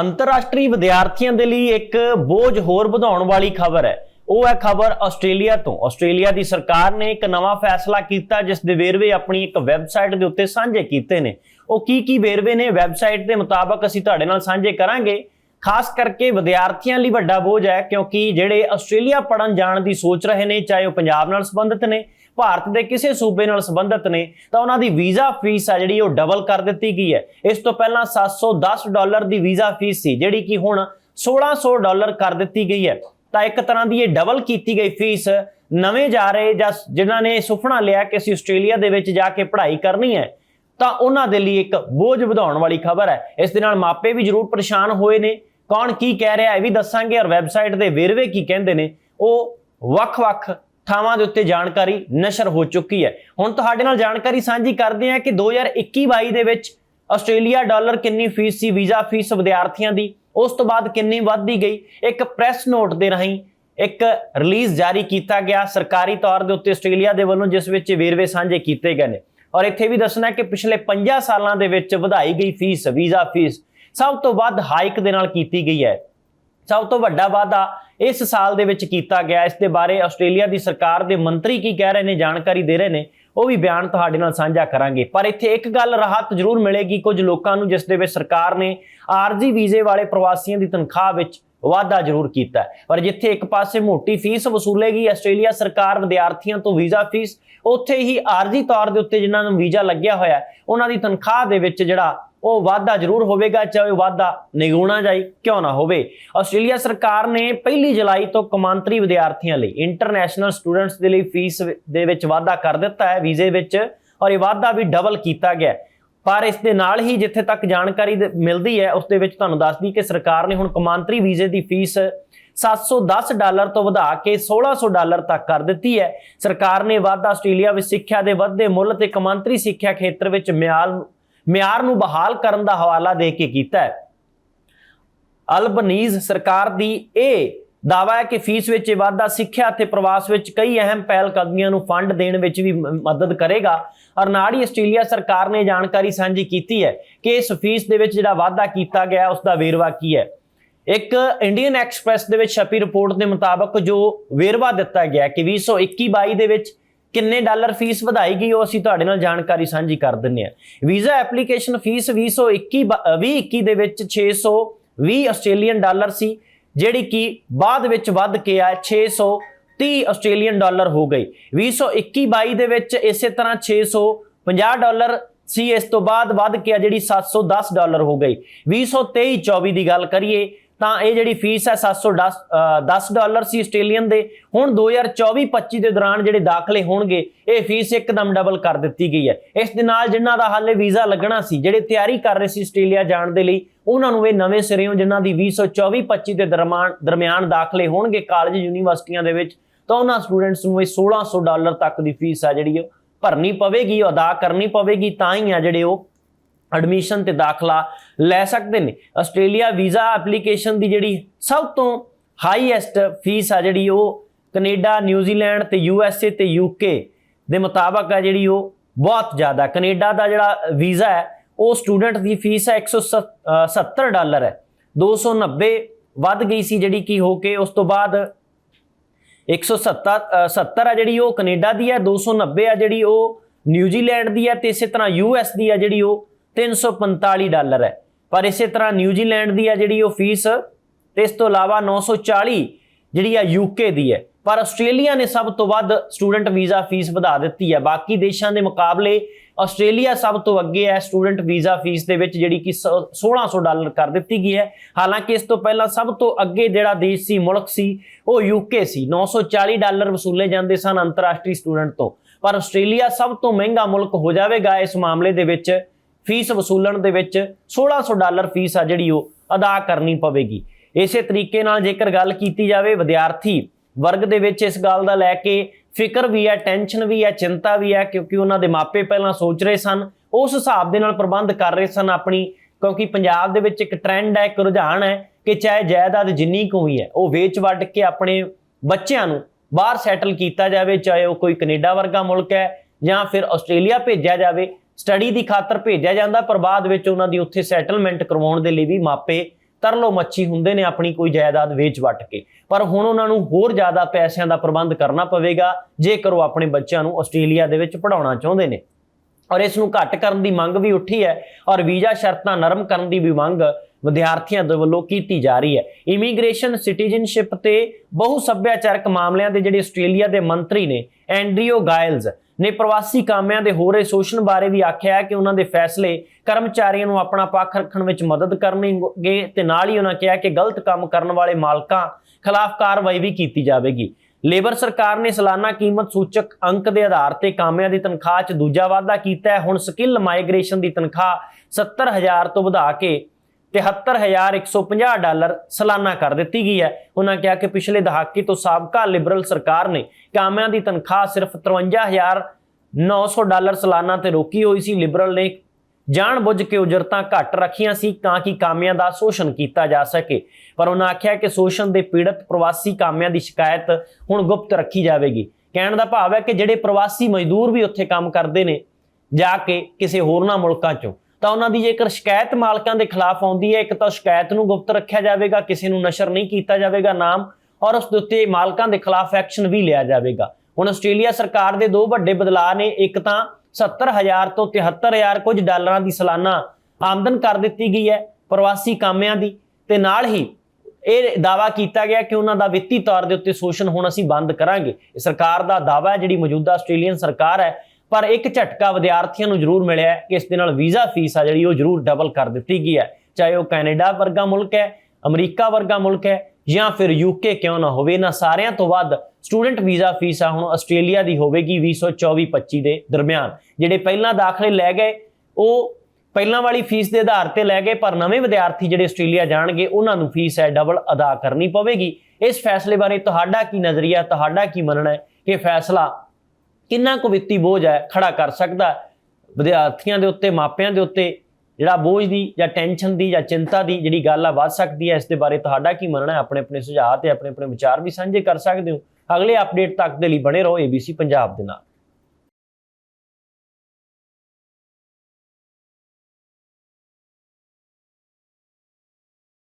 ਅੰਤਰਰਾਸ਼ਟਰੀ ਵਿਦਿਆਰਥੀਆਂ ਦੇ ਲਈ ਇੱਕ ਬੋਝ ਹੋਰ ਵਧਾਉਣ ਵਾਲੀ ਖਬਰ ਹੈ। ਉਹ ਹੈ ਖਬਰ ਆਸਟ੍ਰੇਲੀਆ ਤੋਂ। ਆਸਟ੍ਰੇਲੀਆ ਦੀ ਸਰਕਾਰ ਨੇ ਇੱਕ ਨਵਾਂ ਫੈਸਲਾ ਕੀਤਾ, ਜਿਸ ਦੇ ਵੇਰਵੇ ਆਪਣੀ ਇੱਕ ਵੈਬਸਾਈਟ ਦੇ ਉੱਤੇ ਸਾਂਝੇ ਕੀਤੇ ਨੇ। ਉਹ ਕੀ ਕੀ ਵੇਰਵੇ ਨੇ? ਵੈਬਸਾਈਟ ਦੇ ਮੁਤਾਬਕ ਅਸੀਂ ਤੁਹਾਡੇ ਨਾਲ ਸਾਂਝੇ ਕਰਾਂਗੇ। ਖਾਸ ਕਰਕੇ ਵਿਦਿਆਰਥੀਆਂ ਲਈ ਵੱਡਾ ਬੋਝ ਹੈ, ਕਿਉਂਕਿ ਜਿਹੜੇ ਆਸਟ੍ਰੇਲੀਆ ਪੜਨ ਜਾਣ ਦੀ ਸੋਚ ਰਹੇ ਨੇ, ਚਾਹੇ ਉਹ ਪੰਜਾਬ ਨਾਲ ਸੰਬੰਧਿਤ ਨੇ ਭਾਰਤ ਦੇ ਕਿਸੇ ਸੂਬੇ ਨਾਲ ਸੰਬੰਧਿਤ ਨੇ, ਤਾਂ ਉਹਨਾਂ ਦੀ ਵੀਜ਼ਾ ਫੀਸ ਆ ਜਿਹੜੀ ਉਹ ਡਬਲ ਕਰ ਦਿੱਤੀ ਗਈ ਹੈ। ਇਸ ਤੋਂ ਪਹਿਲਾਂ 710 ਡਾਲਰ ਦੀ ਵੀਜ਼ਾ ਫੀਸ ਸੀ, ਜਿਹੜੀ ਕਿ ਹੁਣ 1600 ਡਾਲਰ ਕਰ ਦਿੱਤੀ ਗਈ ਹੈ। ਤਾਂ ਇੱਕ ਤਰ੍ਹਾਂ ਦੀ ਇਹ ਡਬਲ ਕੀਤੀ ਗਈ ਫੀਸ ਨਵੇਂ ਜਾ ਰਹੇ ਜਾਂ ਜਿਨ੍ਹਾਂ ਨੇ ਸੁਪਨਾ ਲਿਆ ਕਿ ਅਸੀਂ ਆਸਟ੍ਰੇਲੀਆ ਦੇ ਵਿੱਚ ਜਾ ਕੇ ਪੜ੍ਹਾਈ ਕਰਨੀ ਹੈ, ਤਾਂ ਉਹਨਾਂ ਦੇ ਲਈ ਇੱਕ ਬੋਝ ਵਧਾਉਣ ਵਾਲੀ ਖਬਰ ਹੈ। ਇਸ ਦੇ ਨਾਲ ਮਾਪੇ ਵੀ ਜ਼ਰੂਰ ਪਰੇਸ਼ਾਨ ਹੋਏ ਨੇ। ਕੌਣ ਕੀ ਕਹਿ ਰਿਹਾ ਇਹ ਵੀ ਦੱਸਾਂਗੇ ਔਰ ਵੈਬਸਾਈਟ ਦੇ ਵੇਰਵੇ ਕੀ ਕਹਿੰਦੇ ਨੇ, ਉਹ ਵੱਖ-ਵੱਖ ਥਾਵਾਂ ਦੇ ਉੱਤੇ ਜਾਣਕਾਰੀ ਨਸ਼ਰ ਹੋ ਚੁੱਕੀ ਹੈ। ਹੁਣ ਤੁਹਾਡੇ ਨਾਲ ਜਾਣਕਾਰੀ ਸਾਂਝੀ ਕਰਦੇ ਹਾਂ ਕਿ 2021-22 ਦੇ ਵਿੱਚ ਆਸਟ੍ਰੇਲੀਆ ਡਾਲਰ ਕਿੰਨੀ ਫੀਸ ਸੀ, ਵੀਜ਼ਾ ਫੀਸ ਵਿਦਿਆਰਥੀਆਂ ਦੀ, ਉਸ ਤੋਂ ਬਾਅਦ ਕਿੰਨੀ ਵੱਧਦੀ ਗਈ, ਇੱਕ ਪ੍ਰੈਸ ਨੋਟ ਦੇ ਰਾਹੀਂ ਇੱਕ ਰਿਲੀਜ਼ ਜਾਰੀ ਕੀਤਾ ਗਿਆ ਸਰਕਾਰੀ ਤੌਰ ਦੇ ਉੱਤੇ ਆਸਟ੍ਰੇਲੀਆ ਦੇ ਵੱਲੋਂ, ਜਿਸ ਵਿੱਚ ਵੇਰਵੇ ਸਾਂਝੇ ਕੀਤੇ ਗਏ ਨੇ। ਔਰ ਇੱਥੇ ਵੀ ਦੱਸਣਾ ਕਿ ਪਿਛਲੇ 50 ਸਾਲਾਂ ਦੇ ਵਿੱਚ ਵਧਾਈ ਗਈ ਫੀਸ, ਵੀਜ਼ਾ ਫੀਸ ਸਭ ਤੋਂ ਵੱਧ ਹਾਈਕ ਦੇ ਨਾਲ ਕੀਤੀ ਗਈ ਹੈ। ਸਭ ਤੋਂ ਵੱਡਾ ਵਾਅਦਾ ਇਸ ਸਾਲ ਦੇ ਵਿੱਚ ਕੀਤਾ ਗਿਆ। ਇਸ ਦੇ ਬਾਰੇ ਆਸਟ੍ਰੇਲੀਆ ਦੀ ਸਰਕਾਰ ਦੇ ਮੰਤਰੀ ਕੀ ਕਹਿ ਰਹੇ ਨੇ, ਜਾਣਕਾਰੀ ਦੇ ਰਹੇ ਨੇ, ਉਹ ਵੀ ਬਿਆਨ ਤੁਹਾਡੇ ਨਾਲ ਸਾਂਝਾ ਕਰਾਂਗੇ। ਪਰ ਇੱਥੇ ਇੱਕ ਗੱਲ ਰਾਹਤ ਜ਼ਰੂਰ ਮਿਲੇਗੀ, ਕੁਝ ਲੋਕਾਂ ਨੂੰ ਜਿਸ ਦੇ ਵਿੱਚ ਸਰਕਾਰ ਨੇ ਆਰਜੀ ਵੀਜ਼ੇ ਵਾਲੇ ਪ੍ਰਵਾਸੀਆਂ ਦੀ ਤਨਖਾਹ ਵਿੱਚ ਵਾਧਾ ਜ਼ਰੂਰ ਕੀਤਾ ਪਰ ਜਿੱਥੇ ਇੱਕ ਪਾਸੇ ਮੋਟੀ ਫੀਸ ਵਸੂਲੇਗੀ, ਆਸਟ੍ਰੇਲੀਆ ਸਰਕਾਰ ਵਿਦਿਆਰਥੀਆਂ ਤੋਂ ਵੀਜ਼ਾ ਫੀਸ, ਉੱਥੇ ਹੀ ਆਰਜੀ ਤੌਰ ਦੇ ਉੱਤੇ ਜਿਨ੍ਹਾਂ ਨੂੰ ਵੀਜ਼ਾ ਲੱਗਿਆ ਹੋਇਆ ਉਹਨਾਂ ਦੀ ਤਨਖਾਹ ਦੇ ਵਿੱਚ ਜਿਹੜਾ ਉਹ ਵਾਧਾ ਜ਼ਰੂਰ ਹੋਵੇਗਾ, ਚਾਹੇ ਉਹ ਵਾਧਾ ਨਿਗੂਣਾ ਜਾਈ, ਕਿਉਂ ਨਾ ਹੋਵੇ। ਆਸਟ੍ਰੇਲੀਆ ਸਰਕਾਰ ਨੇ ਪਹਿਲੀ ਜੁਲਾਈ ਤੋਂ ਕਮਾਂਤਰੀ ਵਿਦਿਆਰਥੀਆਂ ਲਈ ਇੰਟਰਨੈਸ਼ਨਲ ਸਟੂਡੈਂਟਸ ਦੇ ਲਈ ਫੀਸ ਦੇ ਵਿੱਚ ਵਾਧਾ ਕਰ ਦਿੱਤਾ ਹੈ, ਵੀਜ਼ੇ ਵਿੱਚ, ਔਰ ਇਹ ਵਾਧਾ ਵੀ ਡਬਲ ਕੀਤਾ ਗਿਆ ਪਰ ਇਸ ਦੇ ਨਾਲ ਹੀ ਜਿੱਥੇ ਤੱਕ ਜਾਣਕਾਰੀ ਦੇ- ਮਿਲਦੀ ਹੈ, ਉਸ ਦੇ ਵਿੱਚ ਤੁਹਾਨੂੰ ਦੱਸਦੀ ਕਿ ਸਰਕਾਰ ਨੇ ਹੁਣ ਕਮਾਂਤਰੀ ਵੀਜ਼ੇ ਦੀ ਫੀਸ 710 ਡਾਲਰ ਤੋਂ ਵਧਾ ਕੇ 1600 ਡਾਲਰ ਤੱਕ ਕਰ ਦਿੱਤੀ ਹੈ। ਸਰਕਾਰ ਨੇ ਵਾਧਾ ਆਸਟ੍ਰੇਲੀਆ ਵਿੱਚ ਸਿੱਖਿਆ ਦੇ ਵੱਧਦੇ ਮੁੱਲ ਤੇ ਕਮਾਂਤਰੀ ਸਿੱਖਿਆ ਖੇਤਰ ਵਿੱਚ ਮਿਆਲ ਮਿਆਰ ਨੂੰ ਬਹਾਲ ਕਰਨ ਦਾ ਹਵਾਲਾ ਦੇ ਕੇ ਕੀਤਾ ਹੈ। ਅਲਬਨੀਜ਼ ਸਰਕਾਰ ਦੀ ਇਹ ਦਾਵਾ ਹੈ ਕਿ ਫੀਸ ਵਿੱਚ ਇਹ ਵਾਧਾ ਸਿੱਖਿਆ ਅਤੇ ਪ੍ਰਵਾਸ ਵਿੱਚ ਕਈ ਅਹਿਮ ਪਹਿਲ ਕਦਮੀਆਂ ਨੂੰ ਫੰਡ ਦੇਣ ਵਿੱਚ ਵੀ ਮਦਦ ਕਰੇਗਾ। ਔਰ ਨਾਲ ਹੀ ਆਸਟ੍ਰੇਲੀਆ ਸਰਕਾਰ ਨੇ ਜਾਣਕਾਰੀ ਸਾਂਝੀ ਕੀਤੀ ਹੈ ਕਿ ਇਸ ਫੀਸ ਦੇ ਵਿੱਚ ਜਿਹੜਾ ਵਾਧਾ ਕੀਤਾ ਗਿਆ ਉਸ ਦਾ ਵੇਰਵਾ ਕੀ ਹੈ। ਇੱਕ ਇੰਡੀਅਨ ਐਕਸਪ੍ਰੈਸ ਦੇ ਵਿੱਚ ਛਪੀ ਰਿਪੋਰਟ ਦੇ ਮੁਤਾਬਕ ਜੋ ਵੇਰਵਾ ਦਿੱਤਾ ਗਿਆ ਕਿ 2021-22 ਦੇ ਵਿੱਚ ਕਿੰਨੇ ਡਾਲਰ ਫੀਸ ਵਧਾਈ ਗਈ ਉਹ ਅਸੀਂ ਤੁਹਾਡੇ ਨਾਲ ਜਾਣਕਾਰੀ ਸਾਂਝੀ ਕਰ ਦਿੰਨੇ ਆ ਵੀਜ਼ਾ ਐਪਲੀਕੇਸ਼ਨ ਫੀਸ 2021 ਬ- ਅ, 2021 ਦੇ ਵਿੱਚ 620 ਆਸਟ੍ਰੇਲੀਅਨ ਡਾਲਰ ਸੀ ਜਿਹੜੀ ਕਿ ਬਾਅਦ ਵਿੱਚ ਵੱਧ ਕੇ ਆ 630 ਆਸਟ੍ਰੇਲੀਅਨ ਡਾਲਰ ਹੋ ਗਈ। 2021-22 ਦੇ ਵਿੱਚ ਇਸੇ ਤਰ੍ਹਾਂ 650 ਡਾਲਰ ਸੀ ਇਸ ਤੋਂ ਬਾਅਦ ਵੱਧ ਕੇ ਆ ਜਿਹੜੀ 710 ਡਾਲਰ ਹੋ ਗਈ। 2023-24 ਦੀ ਗੱਲ ਕਰੀਏ ਤਾਂ ਇਹ ਜਿਹੜੀ ਫੀਸ ਹੈ 710 ਅ, 10 ਡਾਲਰ ਸੀ ਆਸਟ੍ਰੇਲੀਅਨ ਦੇ। ਹੁਣ 2024-25 ਦੇ ਦੌਰਾਨ ਜਿਹੜੇ ਦਾਖਲੇ ਹੋਣਗੇ ਇਹ ਫੀਸ ਇੱਕਦਮ ਡਬਲ ਕਰ ਦਿੱਤੀ ਗਈ ਹੈ। ਇਸ ਦੇ ਨਾਲ ਜਿਨ੍ਹਾਂ ਦਾ ਹਾਲੇ ਵੀਜ਼ਾ ਲੱਗਣਾ ਸੀ ਜਿਹੜੇ ਤਿਆਰੀ ਕਰ ਰਹੇ ਸੀ ਆਸਟ੍ਰੇਲੀਆ ਜਾਣ ਦੇ ਲਈ ਉਹਨਾਂ ਨੂੰ ਇਹ ਨਵੇਂ ਸਿਰਿਓਂ ਜਿਨ੍ਹਾਂ ਦੀ 2024-25 ਦੇ ਦਰਮਾਨ ਦਰਮਿਆਨ ਦਾਖਲੇ ਹੋਣਗੇ ਕਾਲਜ ਯੂਨੀਵਰਸਿਟੀਆਂ ਦੇ ਵਿੱਚ ਤਾਂ ਉਹਨਾਂ ਸਟੂਡੈਂਟਸ ਨੂੰ ਇਹ 1600 ਡਾਲਰ ਤੱਕ ਦੀ ਫੀਸ ਆ ਜਿਹੜੀ ਉਹ ਭਰਨੀ ਪਵੇਗੀ ਉਹ ਅਦਾ ਕਰਨੀ ਪਵੇਗੀ ਤਾਂ ਹੀ ਆ ਜਿਹੜੇ ਉਹ ਐਡਮਿਸ਼ਨ ਤੇ ਦਾਖਲਾ ਲੈ ਸਕਦੇ ਨੇ। ਆਸਟ੍ਰੇਲੀਆ ਵੀਜ਼ਾ ਐਪਲੀਕੇਸ਼ਨ ਦੀ ਜਿਹੜੀ ਸਭ ਤੋਂ ਹਾਈਐਸਟ ਫੀਸ ਆ ਜਿਹੜੀ ਉਹ ਕੈਨੇਡਾ ਨਿਊਜ਼ੀਲੈਂਡ ਤੇ ਯੂਐਸਏ ਤੇ ਯੂਕੇ ਦੇ ਮੁਤਾਬਕ ਆ ਜਿਹੜੀ ਉਹ ਬਹੁਤ ਜ਼ਿਆਦਾ। ਕੈਨੇਡਾ ਦਾ ਜਿਹੜਾ ਵੀਜ਼ਾ ਹੈ ਉਹ ਸਟੂਡੈਂਟ ਦੀ ਫੀਸ ਹੈ 170 ਡਾਲਰ ਹੈ। 290 ਵੱਧ ਗਈ ਸੀ ਜਿਹੜੀ ਕੀ ਹੋ ਕੇ ਉਸ ਤੋਂ ਬਾਅਦ 170 ਅ, 70 ਆ ਜਿਹੜੀ ਉਹ ਕੈਨੇਡਾ ਦੀ ਹੈ 290 ਆ ਜਿਹੜੀ ਉਹ ਨਿਊਜ਼ੀਲੈਂਡ ਦੀ ਹੈ ਤੇ ਇਸੇ ਤਰ੍ਹਾਂ ਯੂ ਯੂਐਸ ਦੀ ਆ ਜਿਹੜੀ ਉਹ 345 ਡਾਲਰ ਹੈ। ਪਰ ਇਸੇ ਤਰ੍ਹਾਂ ਨਿਊਜ਼ੀਲੈਂਡ ਦੀ ਆ ਜਿਹੜੀ ਉਹ ਫੀਸ, ਤੇ ਇਸ ਤੋਂ ਇਲਾਵਾ 940 ਜਿਹੜੀ ਆ ਯੂਕੇ ਦੀ ਹੈ। ਪਰ ਆਸਟ੍ਰੇਲੀਆ ਨੇ ਸਭ ਤੋਂ ਵੱਧ ਸਟੂਡੈਂਟ ਵੀਜ਼ਾ ਫੀਸ ਵਧਾ ਦਿੱਤੀ ਹੈ। ਬਾਕੀ ਦੇਸ਼ਾਂ ਦੇ ਮੁਕਾਬਲੇ ਆਸਟ੍ਰੇਲੀਆ ਸਭ ਤੋਂ ਅੱਗੇ ਹੈ ਸਟੂਡੈਂਟ ਵੀਜ਼ਾ ਫੀਸ ਦੇ ਵਿੱਚ, ਜਿਹੜੀ ਕਿ ਸ- 1600 ਡਾਲਰ ਕਰ ਦਿੱਤੀ ਗਈ ਹੈ। ਹਾਲਾਂਕਿ ਇਸ ਤੋਂ ਪਹਿਲਾਂ ਸਭ ਤੋਂ ਅੱਗੇ ਜਿਹੜਾ ਦੇਸ਼ ਸੀ, ਮੁਲਕ ਸੀ, ਉਹ ਯੂਕੇ ਸੀ। 940 ਡਾਲਰ ਵਸੂਲੇ ਜਾਂਦੇ ਸਨ ਅੰਤਰਰਾਸ਼ਟਰੀ ਸਟੂਡੈਂਟ ਤੋਂ। ਪਰ ਆਸਟ੍ਰੇਲੀਆ ਸਭ ਤੋਂ ਮਹਿੰਗਾ ਮੁਲਕ ਹੋ ਜਾਵੇਗਾ ਇਸ ਮਾਮਲੇ ਦੇ ਵਿੱਚ। ਫੀਸ ਵਸੂਲਣ ਦੇ ਵਿੱਚ 1600 ਡਾਲਰ ਫੀਸ ਆ ਜਿਹੜੀ ਉਹ ਅਦਾ ਕਰਨੀ ਪਵੇਗੀ। ਇਸੇ ਤਰੀਕੇ ਨਾਲ ਜੇਕਰ ਗੱਲ ਕੀਤੀ ਜਾਵੇ ਵਿਦਿਆਰਥੀ ਵਰਗ ਦੇ ਵਿੱਚ ਇਸ ਗੱਲ ਦਾ ਲੈ ਕੇ ਫਿਕਰ ਵੀ ਹੈ, ਟੈਨਸ਼ਨ ਵੀ ਹੈ, ਚਿੰਤਾ ਵੀ ਹੈ, ਕਿਉਂਕਿ ਉਹਨਾਂ ਦੇ ਮਾਪੇ ਪਹਿਲਾਂ ਸੋਚ ਰਹੇ ਸਨ, ਉਸ ਹਿਸਾਬ ਦੇ ਨਾਲ ਪ੍ਰਬੰਧ ਕਰ ਰਹੇ ਸਨ ਆਪਣੀ, ਕਿਉਂਕਿ ਪੰਜਾਬ ਦੇ ਵਿੱਚ ਇੱਕ ਟ੍ਰੈਂਡ ਹੈ, ਇੱਕ ਰੁਝਾਨ ਹੈ ਕਿ ਚਾਹੇ ਜਾਇਦਾਦ ਜਿੰਨੀ ਕੁ ਵੀ ਹੈ, ਉਹ ਵੇਚ ਵੱਟ ਕੇ ਆਪਣੇ ਬੱਚਿਆਂ ਨੂੰ ਬਾਹਰ ਸੈਟਲ ਕੀਤਾ ਜਾਵੇ, ਚਾਹੇ ਉਹ ਕੋਈ ਕੈਨੇਡਾ ਵਰਗਾ ਮੁਲਕ ਹੈ ਜਾਂ ਫਿਰ ਆਸਟ੍ਰੇਲੀਆ ਭੇਜਿਆ ਜਾਵੇ ਸਟੱਡੀ ਦੀ ਖਾਤਰ ਭੇਜਿਆ ਜਾਂਦਾ, ਪਰ ਬਾਅਦ ਵਿੱਚ ਉਹਨਾਂ ਦੀ ਉੱਥੇ ਸੈਟਲਮੈਂਟ ਕਰਵਾਉਣ ਦੇ ਲਈ ਵੀ ਮਾਪੇ ਤਰਲੋ ਮੱਛੀ ਹੁੰਦੇ ਨੇ ਆਪਣੀ ਕੋਈ ਜਾਇਦਾਦ ਵੇਚ ਵਟ ਕੇ। ਪਰ ਹੁਣ ਉਹਨਾਂ ਨੂੰ ਹੋਰ ਜ਼ਿਆਦਾ ਪੈਸਿਆਂ ਦਾ ਪ੍ਰਬੰਧ ਕਰਨਾ ਪਵੇਗਾ, ਜੇਕਰ ਉਹ ਆਪਣੇ ਬੱਚਿਆਂ ਨੂੰ ਆਸਟ੍ਰੇਲੀਆ ਦੇ ਵਿੱਚ ਪੜਾਉਣਾ ਚਾਹੁੰਦੇ ਨੇ। ਔਰ ਇਸ ਨੂੰ ਘੱਟ ਕਰਨ ਦੀ ਮੰਗ ਵੀ ਉੱਠੀ ਹੈ ਔਰ ਵੀਜ਼ਾ ਸ਼ਰਤਾਂ ਨਰਮ ਕਰਨ ਦੀ ਵੀ ਮੰਗ ਵਿਦਿਆਰਥੀਆਂ ਦੇ ਵੱਲੋਂ ਕੀਤੀ ਜਾ ਰਹੀ ਹੈ। ਇਮੀਗ੍ਰੇਸ਼ਨ ਸਿਟੀਜ਼ਨਸ਼ਿਪ ਤੇ ਬਹੁ ਸੱਭਿਆਚਾਰਕ ਮਾਮਲਿਆਂ ਦੇ ਜਿਹੜੇ ਆਸਟ੍ਰੇਲੀਆ ਦੇ ਮੰਤਰੀ ਨੇ, ਐਂਡਰੀਓ ਗਾਇਲਜ਼ ਨੇ ਪ੍ਰਵਾਸੀ ਕਾਮਿਆਂ ਦੇ ਹੋ ਰਹੇ ਸ਼ੋਸ਼ਣ ਬਾਰੇ ਵੀ ਆਖਿਆ ਹੈ ਕਿ ਉਹਨਾਂ ਦੇ ਫੈਸਲੇ ਕਰਮਚਾਰੀਆਂ ਨੂੰ ਆਪਣਾ ਪੱਖ ਰੱਖਣ ਵਿੱਚ ਮਦਦ ਕਰਨਗੇ ਤੇ ਨਾਲ ਹੀ ਉਹਨਾਂ ਕਿਹਾ ਕਿ ਗਲਤ ਕੰਮ ਕਰਨ ਵਾਲੇ ਮਾਲਕਾਂ ਖਿਲਾਫ ਕਾਰਵਾਈ ਵੀ ਕੀਤੀ ਜਾਵੇਗੀ। ਲੇਬਰ ਸਰਕਾਰ ਨੇ ਸਾਲਾਨਾ ਕੀਮਤ ਸੂਚਕ ਅੰਕ ਦੇ ਆਧਾਰ ਤੇ ਕਾਮਿਆਂ ਦੀ ਤਨਖਾਹ 'ਚ ਦੂਜਾ ਵਾਧਾ ਕੀਤਾ ਹੈ। ਹੁਣ ਸਕਿੱਲ ਮਾਈਗ੍ਰੇਸ਼ਨ ਦੀ ਤਨਖਾਹ 70000 ਤੋਂ ਵਧਾ ਕੇ 73150 ਡਾਲਰ ਸਾਲਾਨਾ ਕਰ ਦਿੱਤੀ ਗਈ ਹੈ। ਉਹਨਾਂ ਕਿਹਾ ਕਿ ਪਿਛਲੇ ਦਹਾਕੇ ਤੋਂ ਸਾਬਕਾ ਲਿਬਰਲ ਸਰਕਾਰ ਨੇ ਕਾਮਿਆਂ ਦੀ ਤਨਖਾਹ ਸਿਰਫ 53900 ਡਾਲਰ ਸਾਲਾਨਾ ਤੇ ਰੋਕੀ ਹੋਈ ਸੀ। ਲਿਬਰਲ ਨੇ ਜਾਣਬੁੱਝ ਕੇ ਉਜਰਤਾਂ ਘੱਟ ਰੱਖੀਆਂ ਸੀ ਤਾਂ ਕਿ ਕਾਮਿਆਂ ਦਾ ਸ਼ੋਸ਼ਣ ਕੀਤਾ ਜਾ ਸਕੇ। ਪਰ ਉਹਨਾਂ ਆਖਿਆ ਕਿ ਸ਼ੋਸ਼ਣ ਦੇ ਪੀੜਤ ਪ੍ਰਵਾਸੀ ਕਾਮਿਆਂ ਦੀ ਸ਼ਿਕਾਇਤ ਹੁਣ ਗੁਪਤ ਰੱਖੀ ਜਾਵੇਗੀ। ਕਹਿਣ ਦਾ ਭਾਵ ਹੈ ਕਿ ਜਿਹੜੇ ਪ੍ਰਵਾਸੀ ਮਜ਼ਦੂਰ ਵੀ ਉੱਥੇ ਕੰਮ ਕਰਦੇ ਨੇ, ਜਾ ਕੇ ਕਿਸੇ ਹੋਰਨਾਂ ਮੁਲਕਾਂ ਚੋਂ ਤਾਂ ਉਹਨਾਂ ਦੀ ਜੇਕਰ ਸ਼ਿਕਾਇਤ ਮਾਲਕਾਂ ਦੇ ਖਿਲਾਫ ਆਉਂਦੀ ਹੈ, ਇੱਕ ਤਾਂ ਸ਼ਿਕਾਇਤ ਨੂੰ ਗੁਪਤ ਰੱਖਿਆ ਜਾਵੇਗਾ, ਕਿਸੇ ਨੂੰ ਨਸ਼ਰ ਨਹੀਂ ਕੀਤਾ ਜਾਵੇਗਾ ਨਾਮ, ਔਰ ਉਸ ਦੇ ਉੱਤੇ ਮਾਲਕਾਂ ਦੇ ਖਿਲਾਫ ਐਕਸ਼ਨ ਵੀ ਲਿਆ ਜਾਵੇਗਾ। ਹੁਣ ਆਸਟ੍ਰੇਲੀਆ ਸਰਕਾਰ ਦੇ ਦੋ ਵੱਡੇ ਬਦਲਾਅ ਨੇ, ਇੱਕ ਤਾਂ 70000 ਤੋਂ 73000 ਕੁਝ ਡਾਲਰਾਂ ਦੀ ਸਾਲਾਨਾ ਆਮਦਨ ਕਰ ਦਿੱਤੀ ਗਈ ਹੈ ਪ੍ਰਵਾਸੀ ਕਾਮਿਆਂ ਦੀ, ਤੇ ਨਾਲ ਹੀ ਇਹ ਦਾਵਾ ਕੀਤਾ ਗਿਆ ਕਿ ਉਹਨਾਂ ਦਾ ਵਿੱਤੀ ਤੌਰ ਦੇ ਉੱਤੇ ਸ਼ੋਸ਼ਣ ਹੁਣ ਅਸੀਂ ਬੰਦ ਕਰਾਂਗੇ। ਇਹ ਸਰਕਾਰ ਦਾ ਦਾਵਾ ਹੈ, ਜਿਹੜੀ ਮੌਜੂਦਾ ਆਸਟ੍ਰੇਲੀਅਨ ਸਰਕਾਰ ਹੈ ਪਰ ਇੱਕ ਝਟਕਾ ਵਿਦਿਆਰਥੀਆਂ ਨੂੰ ਜ਼ਰੂਰ ਮਿਲਿਆ ਕਿ ਇਸ ਦੇ ਨਾਲ ਵੀਜ਼ਾ ਫੀਸ ਆ ਜਿਹੜੀ, ਉਹ ਜ਼ਰੂਰ ਡਬਲ ਕਰ ਦਿੱਤੀ ਗਈ ਹੈ। ਚਾਹੇ ਉਹ ਕੈਨੇਡਾ ਵਰਗਾ ਮੁਲਕ ਹੈ, ਅਮਰੀਕਾ ਵਰਗਾ ਮੁਲਕ ਹੈ, ਜਾਂ ਫਿਰ ਯੂਕੇ ਕਿਉਂ ਨਾ ਹੋਵੇ, ਇਹਨਾਂ ਸਾਰਿਆਂ ਤੋਂ ਵੱਧ ਸਟੂਡੈਂਟ ਵੀਜ਼ਾ ਫੀਸ ਆ ਹੁਣ ਆਸਟ੍ਰੇਲੀਆ ਦੀ ਹੋਵੇਗੀ 2024-25 ਦੇ ਦਰਮਿਆਨ। ਜਿਹੜੇ ਪਹਿਲਾਂ ਦਾਖਲੇ ਲੈ ਗਏ, ਉਹ ਪਹਿਲਾਂ ਵਾਲੀ ਫੀਸ ਦੇ ਆਧਾਰ ਤੇ ਲੈ ਗਏ, ਪਰ ਨਵੇਂ ਵਿਦਿਆਰਥੀ ਜਿਹੜੇ ਆਸਟ੍ਰੇਲੀਆ ਜਾਣਗੇ, ਉਹਨਾਂ ਨੂੰ ਫੀਸ ਹੈ ਡਬਲ ਅਦਾ ਕਰਨੀ ਪਵੇਗੀ। ਇਸ ਫੈਸਲੇ ਬਾਰੇ ਤੁਹਾਡਾ ਕੀ ਨਜ਼ਰੀਆ, ਤੁਹਾਡਾ ਕੀ ਮੰਨਣਾ ਹੈ ਕਿ ਫੈਸਲਾ ਕਿੰਨਾ ਕੁ ਵਿੱਤੀ ਬੋਝ ਹੈ, ਖੜਾ ਕਰ ਸਕਦਾ ਵਿਦਿਆਰਥੀਆਂ ਦੇ ਉੱਤੇ, ਮਾਪਿਆਂ ਦੇ ਉੱਤੇ ਜਿਹੜਾ ਬੋਝ ਦੀ ਜਾਂ ਟੈਨਸ਼ਨ ਦੀ ਜਾਂ ਚਿੰਤਾ ਦੀ ਜਿਹੜੀ ਗੱਲ ਆ, ਵੱਧ ਸਕਦੀ ਹੈ। ਇਸ ਦੇ ਬਾਰੇ ਤੁਹਾਡਾ ਕੀ ਮੰਨਣਾ ਹੈ? ਆਪਣੇ ਆਪਣੇ ਸੁਝਾਅ ਤੇ ਆਪਣੇ ਆਪਣੇ ਵਿਚਾਰ ਵੀ ਸਾਂਝੇ ਕਰ ਸਕਦੇ ਹੋ। ਅਗਲੇ ਅਪਡੇਟ ਤੱਕ ਦੇ ਲਈ ਬਣੇ ਰਹੋ ABC ਪੰਜਾਬ ਦੇ ਨਾਲ।